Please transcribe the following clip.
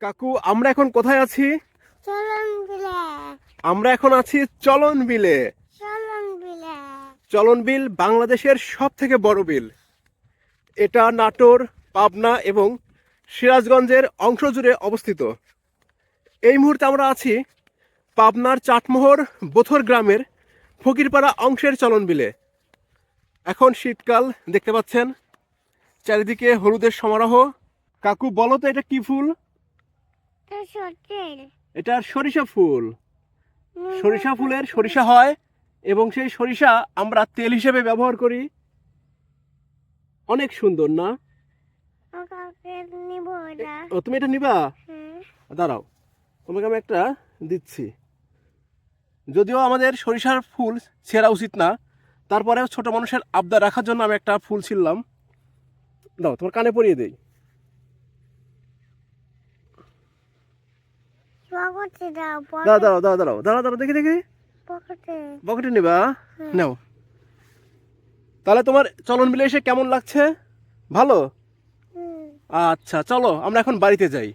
কাকু আমরা এখন কোথায় আছি? চলন বিলে। আমরা এখন আছি চলন বিলে। চলন বিলে। চলন বিল বাংলাদেশের সব থেকে বড় বিল। এটা নাটোর পাবনা এবং সিরাজগঞ্জের অংশ জুড়ে অবস্থিত। এই মুহূর্তে আমরা আছি পাবনার চাটমোহর বোথর গ্রামের ফকিরপাড়া অংশের চলন বিলে। এখন শীতকাল দেখতে পাচ্ছেন? চারিদিকে হলুদের সমারোহ। কাকু বলো তো এটা কি ফুল? এটা সরিষা ফুল। সরিষা ফুলের সরিষা হয় এবং সেই সরিষা আমরা তেল হিসেবে ব্যবহার করি। অনেক সুন্দর না? ও তুমি এটা নিবা? দাঁড়াও তোমাকে আমি একটা দিচ্ছি। যদিও আমাদের সরিষার ফুল ছেঁড়া উচিত না তারপরেও ছোট মানুষের আবদার রাখার জন্য আমি একটা ফুল ছিললাম দাও তোমার কানে পরিয়ে দেই। পকেটে দাও দাঁড়াও দাঁড়াও দাঁড়াও দাঁড়াও দেখি দেখি। পকেটে। নেবা? নিবা নাও। তাহলে তোমার চলন মিলে এসে কেমন লাগছে? ভালো? আচ্ছা চলো আমরা এখন বাড়িতে যাই।